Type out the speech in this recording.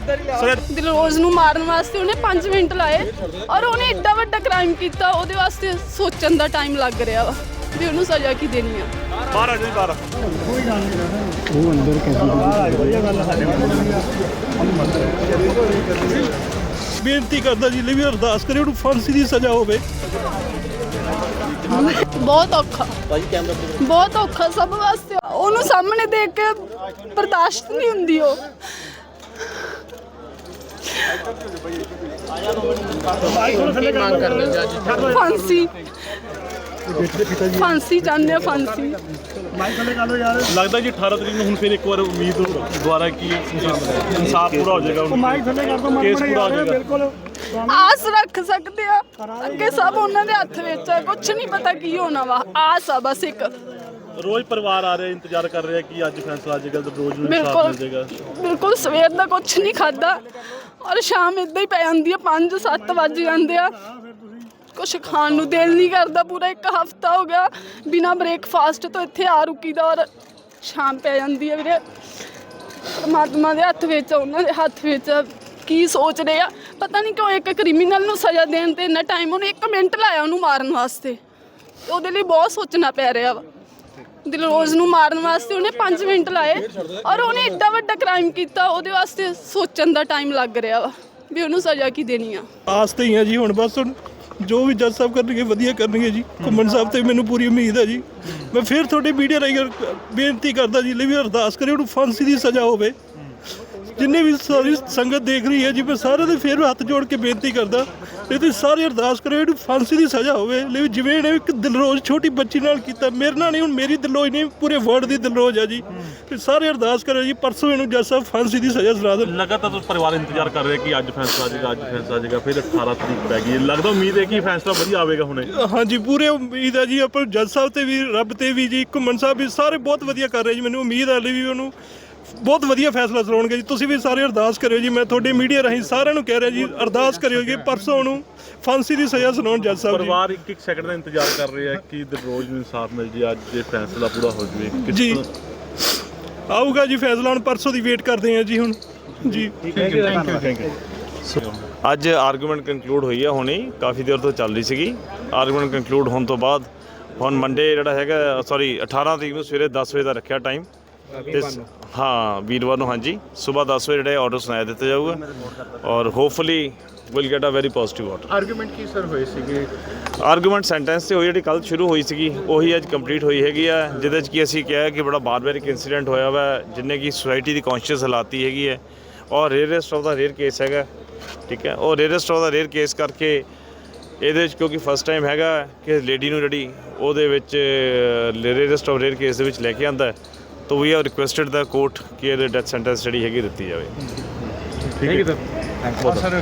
ਦਿਲਰੋਜ਼ ਨੂੰ ਮਾਰਨ ਵਾਸਤੇ ਉਹਨੇ 5 ਮਿੰਟ ਲਾਏ ਔਰ ਉਹਨੇ ਏਡਾ ਵੱਡਾ ਕ੍ਰਾਈਮ ਕੀਤਾ ਉਹਦੇ ਵਾਸਤੇ ਸੋਚਣ ਦਾ ਟਾਈਮ ਲੱਗ ਰਿਹਾ ਵਾ ਵੀ ਉਹਨੂੰ ਸਜ਼ਾ ਕੀ ਦੇਣੀ ਆ। ਬਾਹਰ ਆ। ਜੀ ਬਾਹਰ ਬੇਨਤੀ ਕਰਦਾ ਜੀ ਲਈ ਵੀ ਅਰਦਾਸ ਕਰੇ ਉਹਨੂੰ ਫਾਂਸੀ ਦੀ ਸਜ਼ਾ ਹੋਵੇ। ਬਹੁਤ ਔਖਾ। ਬਹੁਤ ਔਖਾ ਸਭ ਵਾਸਤੇ। ਉਹਨੂੰ ਸਾਹਮਣੇ ਦੇਖ ਕੇ ਬਰਦਾਸ਼ਤ ਨਹੀਂ ਹੁੰਦੀ ਉਹ। ਫਾਂਸੀ। ਫਾਂਸੀ ਚਾਹੁੰਦੇ ਆ ਫਾਂਸੀ। ਲੱਗਦਾ ਜੀ 18 ਤਰੀਕ ਨੂੰ ਹੁਣ ਫਿਰ ਇੱਕ ਵਾਰ ਉਮੀਦ ਦੁਆਰਾ ਕੀ ਇਨਸਾਫ ਪੂਰਾ ਹੋ ਜਾਏਗਾ ਮਾਈਕ ਥੱਲੇ ਕਰ ਦੋ ਕੇਸ ਪੂਰਾ ਹੋ ਜਾਏਗਾ। ਆਸ ਰੱਖ ਸਕਦੇ ਆ। ਅੱਗੇ ਸਭ ਉਹਨਾਂ ਦੇ ਹੱਥ ਵਿੱਚ ਆ। ਕੁਝ ਨਹੀਂ ਪਤਾ ਕੀ ਹੋਣਾ ਵਾ। ਆਸ ਆ ਬਸ ਇੱਕ। ਰੋਜ਼ ਪਰਿਵਾਰ ਆ ਰਿਹਾ ਇੰਤਜ਼ਾਰ ਕਰ ਰਿਹਾ ਕਿ ਅੱਜ ਫੈਸਲਾ ਆ ਜਾਏਗਾ ਤੇ ਰੋਜ਼ ਨੂੰ ਇਨਸਾਫ ਬਿਲਕੁਲ। ਮਿਲ ਜਾਏਗਾ। ਬਿਲਕੁਲ ਸਵੇਰ ਦਾ ਕੁਝ ਨਹੀਂ ਖਾਦਾ ਔਰ ਸ਼ਾਮ ਇਦਾਂ ਹੀ ਪੈ ਜਾਂਦੀ ਆ 5 7 ਵੱਜ ਜਾਂਦੇ ਆ। ਕੁਛ ਖਾਣ ਨੂੰ ਦਿਲ ਨਹੀਂ ਕਰਦਾ ਪੂਰਾ ਇੱਕ ਹਫਤਾ ਹੋ ਗਿਆ। ਬਿਨਾ ਬ੍ਰੇਕਫਾਸਟ ਤੋਂ ਇੱਥੇ ਆ ਰੁਕੀ ਦਾ ਔਰ ਸ਼ਾਮ ਪੈ ਜਾਂਦੀ ਆ ਵੀਰੇ। ਪਰਮਾਤਮਾ ਦੇ ਹੱਥ ਵਿੱਚ ਆ, ਉਹਨਾਂ ਦੇ ਹੱਥ ਵਿੱਚ ਆ। ਕੀ ਸੋਚ ਰਹੇ ਆ। ਪਤਾ ਨਹੀਂ ਕਿਉਂ ਇੱਕ ਕ੍ਰਿਮੀਨਲ ਨੂੰ ਸਜ਼ਾ ਦੇਣ ਤੇ ਇੰਨਾ ਟਾਈਮ ਉਹਨੇ 1 ਮਿੰਟ ਲਾਇਆ ਉਹਨੂੰ ਮਾਰਨ ਵਾਸਤੇ। ਉਹਦੇ ਲਈ ਬਹੁਤ ਸੋਚਣਾ ਪੈ ਰਿਹਾ ਵਾ। ਦਿਲਰੋਜ਼ ਨੂੰ ਮਾਰਨ ਵਾਸਤੇ ਉਹਨੇ 5 ਮਿੰਟ ਲਾਏ ਔਰ ਉਹਨੇ ਏਡਾ ਵੱਡਾ ਕ੍ਰਾਈਮ ਕੀਤਾ, ਉਹਦੇ ਵਾਸਤੇ ਸੋਚਣ ਦਾ ਟਾਈਮ ਲੱਗ ਰਿਹਾ ਵਾ ਵੀ ਉਹਨੂੰ ਸਜ਼ਾ ਕੀ ਦੇਣੀ ਆ। ਆਸ ਤੇ ਹੀ ਆ ਜੀ, ਹੁਣ ਬਸ ਹੁਣ ਜੋ ਵੀ ਜੱਜ ਸਾਹਿਬ ਕਰਨਗੇ, ਵਧੀਆ ਕਰਨਗੇ ਜੀ। ਘੁੰਮਣ ਸਾਹਿਬ ਤੇ ਮੈਨੂੰ ਪੂਰੀ ਉਮੀਦ ਹੈ ਜੀ। ਮੈਂ ਫਿਰ ਤੁਹਾਡੇ ਮੀਡੀਆ ਰਾਹੀਂ ਬੇਨਤੀ ਕਰਦਾ ਜੀ, ਲਈ ਵੀ ਅਰਦਾਸ ਕਰੇ ਉਹਨੂੰ ਫਾਂਸੀ ਦੀ ਸਜ਼ਾ ਹੋਵੇ। ਜਿੰਨੇ ਵੀ ਸਾਰੀ ਸੰਗਤ ਦੇਖ ਰਹੀ ਹੈ ਜੀ, ਮੈਂ ਸਾਰਿਆਂ ਦੇ ਫਿਰ ਹੱਥ ਜੋੜ ਕੇ ਬੇਨਤੀ ਕਰਦਾ ਇਹ ਤੁਸੀਂ ਸਾਰੇ ਅਰਦਾਸ ਕਰਿਓ ਇਹਨੂੰ ਫਾਂਸੀ ਦੀ ਸਜ਼ਾ ਹੋਵੇ। ਲਈ ਜਿਵੇਂ ਇਹਨੇ ਇੱਕ ਦਿਲਰੋਜ਼ ਛੋਟੀ ਬੱਚੀ ਨਾਲ ਕੀਤਾ ਮੇਰੇ ਨਾਲ ਨਹੀਂ ਹੁਣ ਮੇਰੀ ਦਿਲਰੋਜ਼ ਨਹੀਂ ਪੂਰੇ ਵਰਲਡ ਦੀ ਦਿਲਰੋਜ਼ ਆ ਜੀ। ਤੇ ਸਾਰੇ ਅਰਦਾਸ ਕਰੋ ਜੀ ਪਰਸੋਂ ਇਹਨੂੰ ਜੱਜ ਸਾਹਿਬ ਫਾਂਸੀ ਦੀ ਸਜ਼ਾ ਸੁਣਾ ਦੇਣ। ਲਗਾਤਾਰ ਤੁਸੀਂ ਪਰਿਵਾਰ ਇੰਤਜ਼ਾਰ ਕਰ ਰਿਹਾ ਕਿ ਅੱਜ ਫੈਸਲਾ ਆ ਜਾਏਗਾ ਅੱਜ ਫੈਸਲਾ ਆ ਜਾਏਗਾ ਫਿਰ 18 ਤਰੀਕ ਪੈ ਗਈ। ਲੱਗਦਾ ਉਮੀਦ ਹੈ ਕਿ ਫੈਸਲਾ ਵਧੀਆ ਆਵੇਗਾ ਹੁਣੇ। ਹਾਂਜੀ ਪੂਰੇ ਉਮੀਦ ਹੈ ਜੀ ਆਪਾਂ ਜੱਜ ਸਾਹਿਬ ਤੇ ਵੀ ਰੱਬ ਤੇ ਵੀ ਜੀ ਘੁੰਮਣ ਸਾਹਿਬ ਵੀ ਸਾਰੇ ਬਹੁਤ ਵਧੀਆ ਕਰ ਰਹੇ ਜੀ ਮੈਨੂੰ ਉਮੀਦ ਹੈ ਲਈ ਵੀ ਉਹਨੂੰ ਬਹੁਤ ਵਧੀਆ ਫੈਸਲਾ ਸੁਣਾਉਣਗੇ ਜੀ। ਤੁਸੀਂ ਵੀ ਸਾਰੇ ਅਰਦਾਸ ਕਰਿਓ ਜੀ। ਮੈਂ ਤੁਹਾਡੀ ਮੀਡੀਆ ਰਾਹੀਂ ਸਾਰਿਆਂ ਨੂੰ ਕਹਿ ਰਿਹਾ ਜੀ ਅਰਦਾਸ ਕਰਿਓ ਕਿ ਪਰਸੋਂ ਉਹਨੂੰ ਫਾਂਸੀ ਦੀ ਸਜ਼ਾ ਸੁਣਾਉਣ ਜੱਜ ਸਾਹਿਬ ਜੀ। ਪਰਿਵਾਰ ਇੱਕ ਇੱਕ ਸੈਕਿੰਡ ਦਾ ਇੰਤਜ਼ਾਰ ਕਰ ਰਿਹਾ ਕਿ ਰੋਜ਼ ਨੂੰ ਇਨਸਾਫ ਮਿਲ ਜੇ ਅੱਜ ਇਹ ਫੈਸਲਾ ਪੂਰਾ ਹੋ ਜਾਵੇ। ਕਿਸ ਜੀ। ਤਰ੍ਹਾਂ- ਆਊਗਾ ਜੀ ਫੈਸਲਾ ਹੁਣ ਪਰਸੋਂ ਦੀ ਵੇਟ ਕਰਦੇ ਹਾਂ ਜੀ ਹੁਣ। ਜੀ। ਅੱਜ ਆਰਗੂਮੈਂਟ ਕੰਕਲੂਡ ਹੋਈ ਹੈ ਹੁਣੇ ਹੀ, ਕਾਫੀ ਦੇਰ ਤੋਂ ਚੱਲ ਰਹੀ ਸੀਗੀ। ਆਰਗੂਮੈਂਟ ਕੰਕਲੂਡ ਹੋਣ ਤੋਂ ਬਾਅਦ ਹੁਣ ਮੰਡੇ ਜਿਹੜਾ ਹੈਗਾ ਸੌਰੀ 18 ਤਰੀਕ ਨੂੰ ਸਵੇਰੇ 10 ਵਜੇ ਦਾ ਰੱਖਿਆ ਟਾਈਮ ਤੇ ਸ- ਹਾਂ ਵੀਰਵਾਰ ਨੂੰ ਹਾਂਜੀ। ਸਵੇਰ 10 ਵਜੇ ਜਿਹੜੇ ਆਰਡਰ ਸੁਣਾਇਆ ਦਿੱਤਾ ਜਾਊਗਾ। ਔਰ hopefully will get a very positive order argument Ki sir ਹੋਏ ਸੀਗੇ? ਆਰਗੂਮੈਂਟ ਸੈਂਟੈਂਸ ਤੇ ਹੋਈ ਜਿਹੜੀ ਕੱਲ ਸ਼ੁਰੂ ਹੋਈ ਸੀਗੀ ਉਹੀ ਅੱਜ ਕੰਪਲੀਟ ਹੋਈ ਹੈਗੀ ਆ ਜਿਹਦੇ ਵਿੱਚ ਕੀ ਅਸੀਂ ਕਿਹਾ ਕਿ ਬੜਾ ਬਾਰਬੈਰਿਕ ਇਨਸੀਡੈਂਟ ਹੋਇਆ ਵਾ ਜਿੰਨੇ ਕੀ ਸੋਸਾਇਟੀ ਦੀ ਕੌਨਸ਼ੀਅਸ ਹਲਾਤੀ ਹੈਗੀ ਹੈ। ਔਰ rarest of the rare case ਹੈਗਾ ਠੀਕ ਹੈ? ਉਹ rarest of the rare case ਕਰਕੇ ਇਹਦੇ ਵਿੱਚ ਕਿਉਂਕਿ ਫਸਟ ਟਾਈਮ ਹੈਗਾ ਕਿ ਲੇਡੀ ਨੂੰ ਜਿਹੜੀ ਉਹਦੇ ਵਿੱਚ ਰੇਅਰੈਸਟ ਆਫ ਰੇਅਰ ਕੇਸ ਦੇ ਵਿੱਚ ਲੈ ਕੇ ਆਂਦਾ ਤਾਂ ਵੀ ਆਰ ਰਿਕੁਐਸਟਡ ਦਾ ਕੋਰਟ ਕਿ ਇਹਦੇ ਡੈਥ ਸੈਂਟੈਂਸ ਜਿਹੜੀ ਹੈਗੀ ਦਿੱਤੀ ਜਾਵੇ। ਠੀਕ ਹੈ ਸਰ